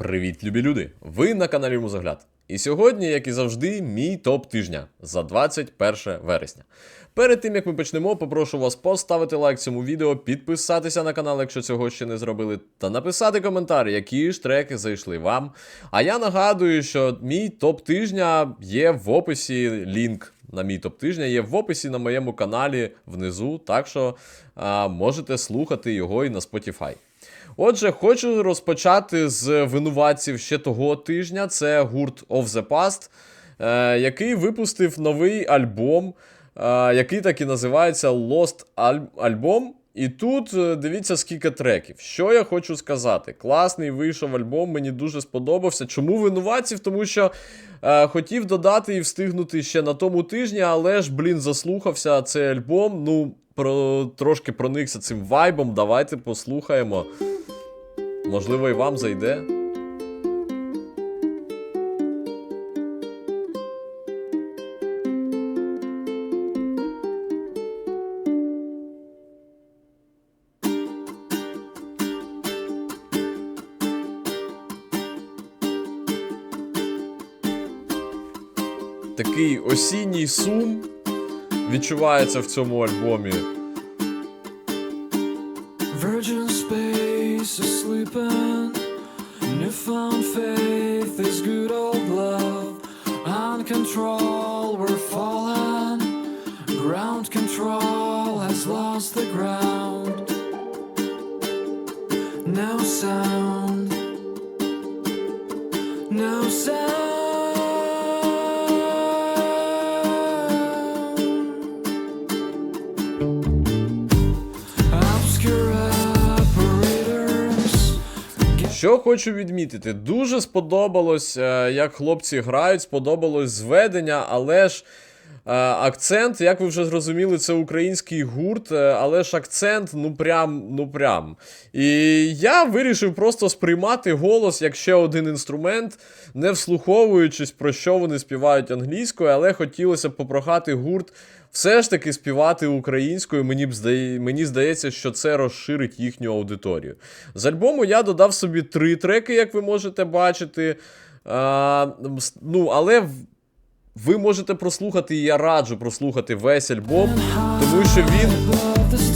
Привіт, любі люди! Ви на каналі Музогляд. І сьогодні, як і завжди, мій топ тижня за 21 вересня. Перед тим як ми почнемо, попрошу вас поставити лайк цьому відео, підписатися на канал, якщо цього ще не зробили, та написати коментар, які ж треки зайшли вам. А я нагадую, що мій топ тижня є в описі лінк. На мій топ тижня є в описі на моєму каналі внизу, так що а, можете слухати його і на Spotify. Отже, хочу розпочати з винуватців ще того тижня. Це гурт Of the Past, е, який випустив новий альбом, е, який так і називається Lost Album. І тут е, дивіться скільки треків. Що я хочу сказати? Класний вийшов альбом, мені дуже сподобався. Чому винуватців? Тому що е, хотів додати і встигнути ще на тому тижні, але ж, блін, заслухався цей альбом. Ну, про, трошки проникся цим вайбом. Давайте послухаємо. Можливо, і вам зайде. Такий осінній сум відчувається в цьому альбомі. Virgin space is sleeping. Newfound faith is good old love. On control, we're falling. Ground control has lost the ground. No sound. Що хочу відмітити, дуже сподобалось, е, як хлопці грають, сподобалось зведення, але ж акцент, як ви вже зрозуміли, це український гурт, е, але ж акцент, ну прям, ну прям. І я вирішив просто сприймати голос як ще один інструмент, не вслуховуючись, про що вони співають англійською, але хотілося попрохати гурт. Все ж таки співати українською, мені б здає, мені здається, що це розширить їхню аудиторію. З альбому я додав собі три треки, як ви можете бачити. А, ну, але ви можете прослухати, і я раджу прослухати весь альбом, тому що він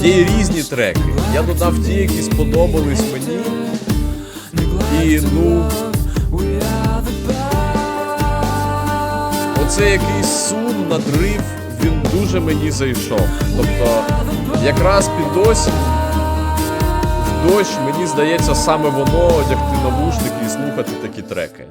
є різні треки. Я додав ті, які сподобались мені. І ну, оце якийсь сум, надрив, він дуже мені зайшов. Тобто, якраз під осінь, в дощ, мені здається, саме воно одягти навушники і слухати такі треки.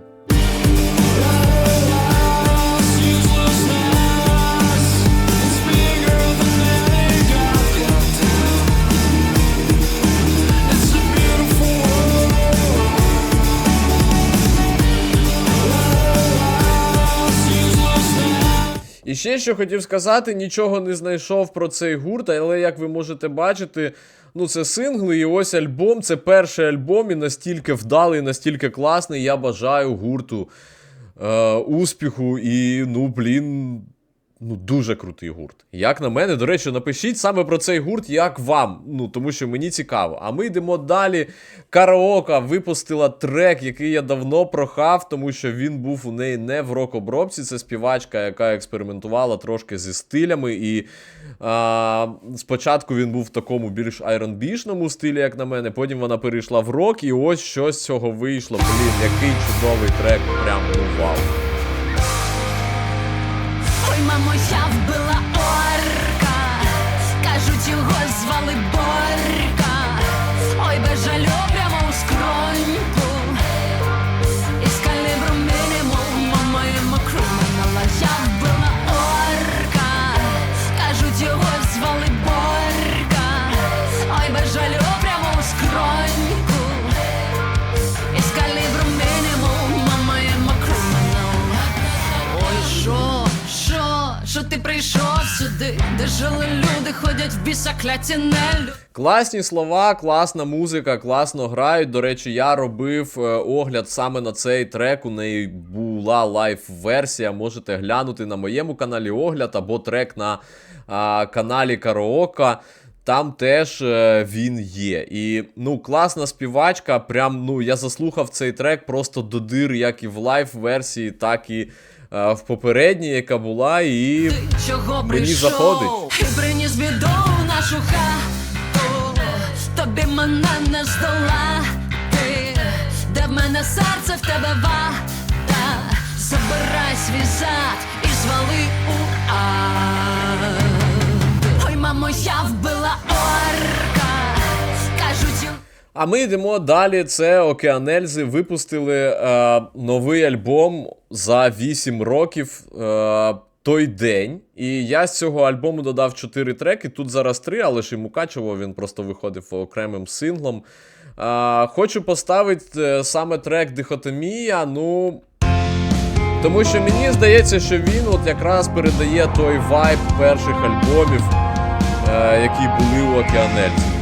І ще що хотів сказати, нічого не знайшов про цей гурт, але як ви можете бачити, ну це сингли, і ось альбом, це перший альбом, і настільки вдалий, настільки класний. Я бажаю гурту е, успіху і, ну, блін. Ну, дуже крутий гурт. Як на мене, до речі, напишіть саме про цей гурт, як вам. Ну, тому що мені цікаво. А ми йдемо далі. Караока випустила трек, який я давно прохав, тому що він був у неї не в рок-обробці. Це співачка, яка експериментувала трошки зі стилями. І а, спочатку він був в такому більш айронбішному стилі, як на мене. Потім вона перейшла в рок, і ось що з цього вийшло. Блін, який чудовий трек. Прям ну вау. Прийшов сюди, де жили люди, ходять в біса кляті. Класні слова, класна музика, класно грають. До речі, я робив е, огляд саме на цей трек. У неї була лайв-версія. Можете глянути на моєму каналі огляд або трек на а, каналі Караока. там теж е, він є. І ну, класна співачка. Прям ну, я заслухав цей трек просто до дир, як і в лайв-версії, так і е, в попередній, яка була. І чого Мені заходить. Ти приніс біду нашу хату, тобі мене не здолати, де в мене серце, в тебе вата. Забирай свій зад і звали у А ми йдемо далі. Це Океанельзи випустили е, новий альбом за 8 років. Е, той день, і я з цього альбому додав 4 треки. Тут зараз 3, але ж і Мукачево він просто виходив окремим синглом. Е, хочу поставити е, саме трек Дихотомія. Ну. Тому що мені здається, що він от якраз передає той вайб перших альбомів, е, які були у Океанельзі.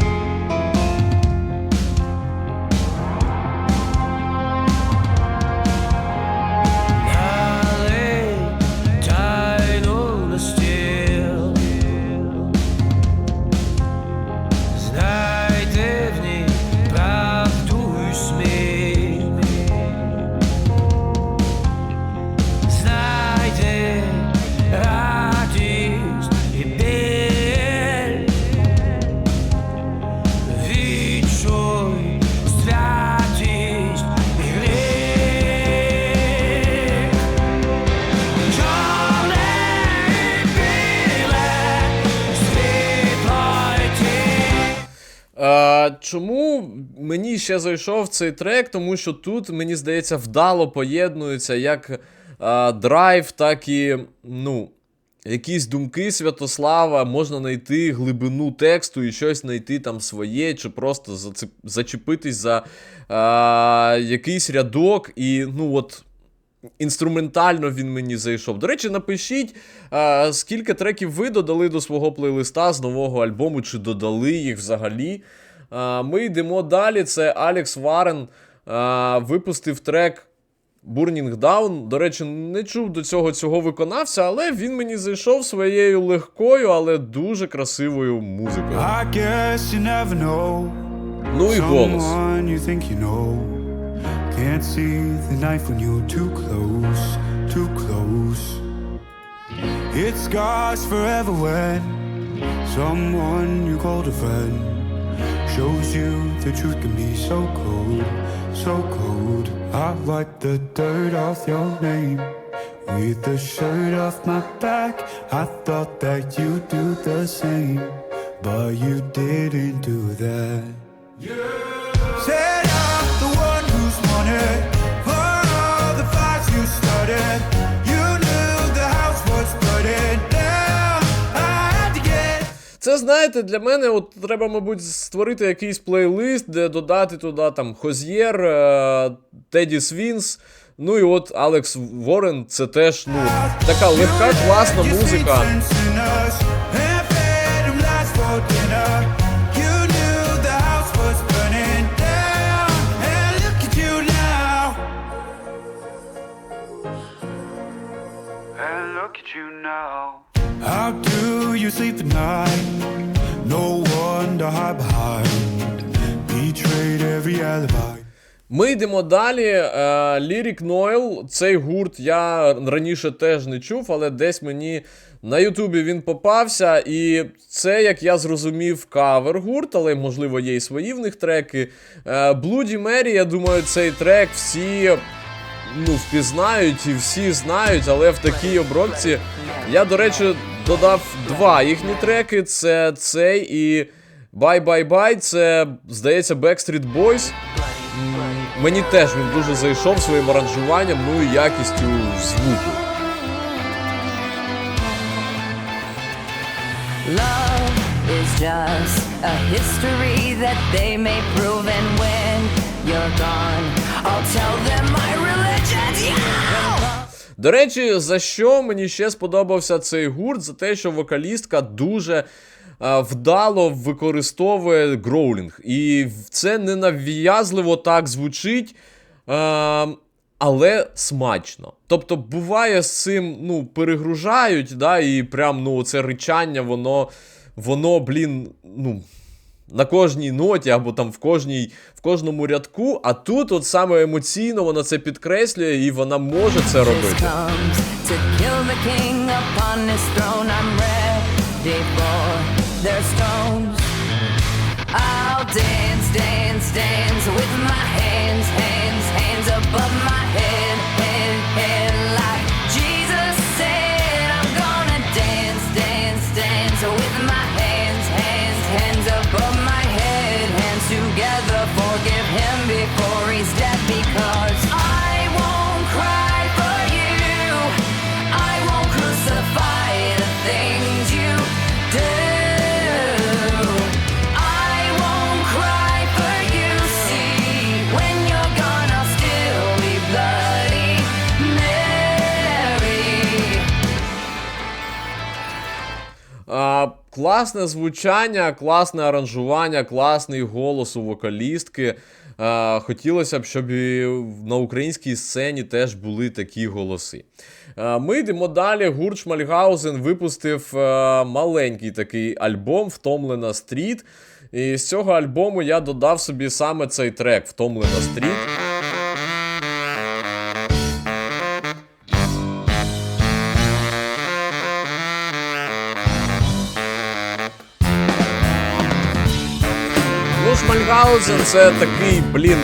Чому мені ще зайшов цей трек? Тому що тут, мені здається, вдало поєднуються як е, драйв, так і ну, якісь думки Святослава, можна знайти глибину тексту і щось знайти там своє, чи просто зацеп- зачепитись за е, якийсь рядок, і ну от. Інструментально він мені зайшов. До речі, напишіть, а, скільки треків ви додали до свого плейлиста з нового альбому, чи додали їх взагалі. Ми йдемо далі. Це Алекс Варен випустив трек Burning Down. До речі, не чув до цього цього виконавця, але він мені зайшов своєю легкою, але дуже красивою музикою. I guess you never know. Ну і голос. Someone you think you know. Can't see the knife when you're too close, too close. It scars forever when someone you called a friend shows you the truth can be so cold, so cold. I wipe the dirt off your name with the shirt off my back. I thought that you'd do the same, but you didn't do that. Said I'm the one who's wanted Це знаєте, для мене от треба, мабуть, створити якийсь плейлист, де додати туди там Хоз'єр, е, Теді Свінс. Ну і от Алекс Ворен, це теж ну, така легка, класна музика. How do you sleep at night? Ми йдемо далі. Лірік Нойл, цей гурт я раніше теж не чув, але десь мені на Ютубі він попався. І це, як я зрозумів, кавер гурт, але можливо є і свої в них треки. Блуді Мері, я думаю, цей трек всі ну, впізнають і всі знають, але в такій обробці я, до речі, додав два їхні треки: це цей і Bye Bye Bye. Це, здається, Backstreet Boys. Мені теж він дуже зайшов своїм аранжуванням, ну і якістю звуку. Love is just a history that they may prove, and when you're gone, I'll tell them my religion's you. До речі, за що мені ще сподобався цей гурт? За те, що вокалістка дуже вдало використовує гроулінг. І це не нав'язливо так звучить. Е, але смачно. Тобто, буває з цим, ну, перегружають, да, і прям ну, це ричання, воно воно, блін, ну. На кожній ноті або там в кожній в кожному рядку, а тут от саме емоційно вона це підкреслює і вона може це робити. comes to kill the king upon his throne. I'm ready for their stones. I'll dance, dance, dance класне звучання, класне аранжування, класний голос у вокалістки. Хотілося б, щоб і на українській сцені теж були такі голоси. Ми йдемо далі. Гурт Шмальгаузен випустив маленький такий альбом Втомлена стріт. І з цього альбому я додав собі саме цей трек Втомлена стріт. Ну, це такий, блін,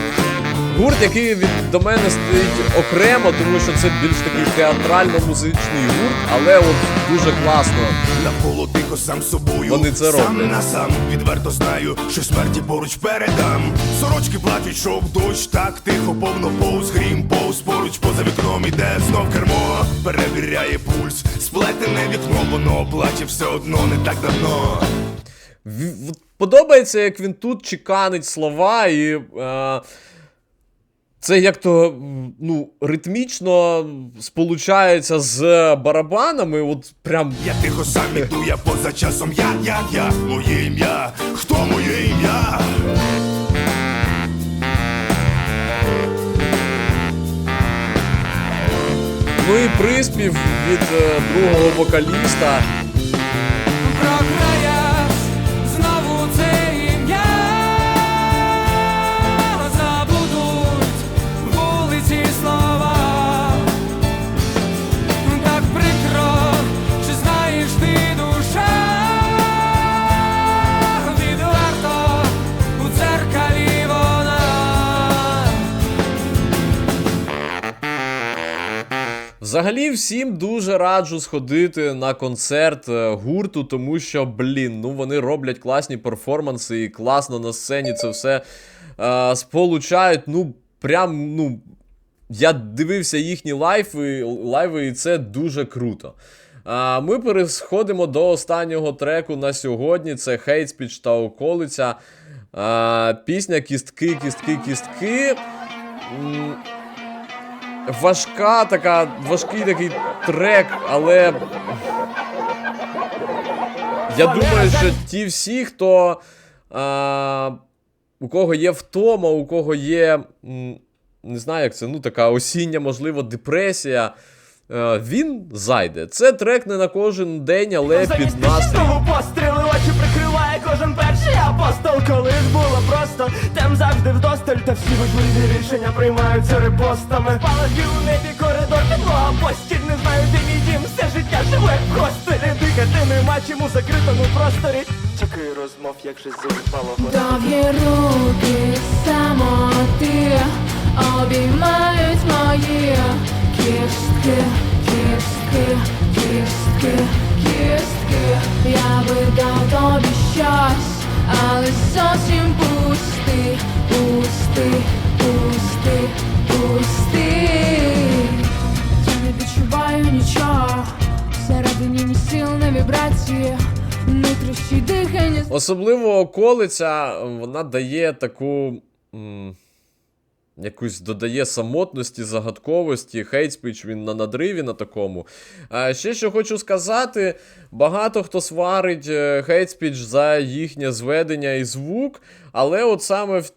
гурт, який від, до мене стоїть окремо, тому що це більш такий театрально-музичний гурт, але от дуже класно. Навколо тихо сам собою. Вони це сам роблять. на сам відверто знаю, що смерті поруч передам. Сорочки плачуть, шов дощ, так тихо, повно повз грім, повз поруч поза вікном іде знов кермо, перевіряє пульс, сплетене вікно, воно плаче все одно не так давно. Подобається, як він тут чеканить слова, і е, це як то ну, ритмічно сполучається з барабанами. От прям Я тихо сам іду, я поза часом, я, я, я, моє ім'я, хто моє ім'я? Ну і приспів від е, другого вокаліста. Взагалі, всім дуже раджу сходити на концерт е, гурту, тому що, блін, ну вони роблять класні перформанси і класно на сцені це все е, сполучають. Ну, прям, ну. Я дивився їхні лайви, лайви, і це дуже круто. А, ми переходимо до останнього треку на сьогодні. Це Speech та околиця. А, пісня Кістки, кістки, кістки. Важка така, важкий такий трек, але. Я думаю, що ті всі, хто. А, у кого є втома, у кого є. Не знаю, як це, ну така осіння, можливо, депресія. е, Він зайде. Це трек не на кожен день, але під настрій. Апостол, коли ж було просто тем завжди вдосталь, та всі важливі рішення приймаються репостами. Палаги у небі коридор, підлога, постіль, не знаю, де мій дім, все життя живе в хостелі, дихати нема чим у закритому просторі. Такий розмов, як же заїпало Довгі руки самоти обіймають мої кістки, кістки, кістки, кістки. Я би дав тобі щось, але зовсім пустий, пустий, пустий, пусти. Я не відчуваю нічого, всередині ні сил, не вібрації, внутрішні дихання. Особливо околиця, вона дає таку. М- якусь додає самотності, загадковості. Хейтспіч він на надриві на такому. А ще що хочу сказати: багато хто сварить хейтспіч за їхнє зведення і звук, але от саме в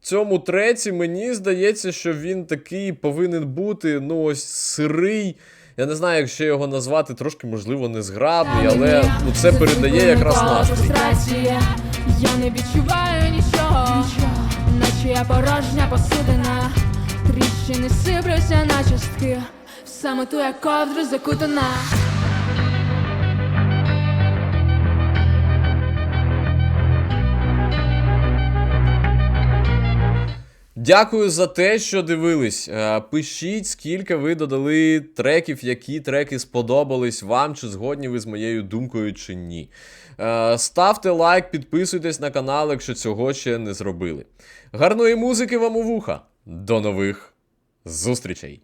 цьому треці мені здається, що він такий повинен бути, ну ось сирий. Я не знаю, як ще його назвати, трошки, можливо, незграбний, але ну, це передає якраз настрій. Я не відчуваю я порожня посудина. Тріщини сиплюся на частки, в саме ту я ковдру закутана. Дякую за те, що дивились. Е, Пишіть, скільки ви додали треків, які треки сподобались вам, чи згодні ви з моєю думкою, чи ні. Е, Ставте лайк, підписуйтесь на канал, якщо цього ще не зробили. Гарної музики вам у вуха. До нових зустрічей!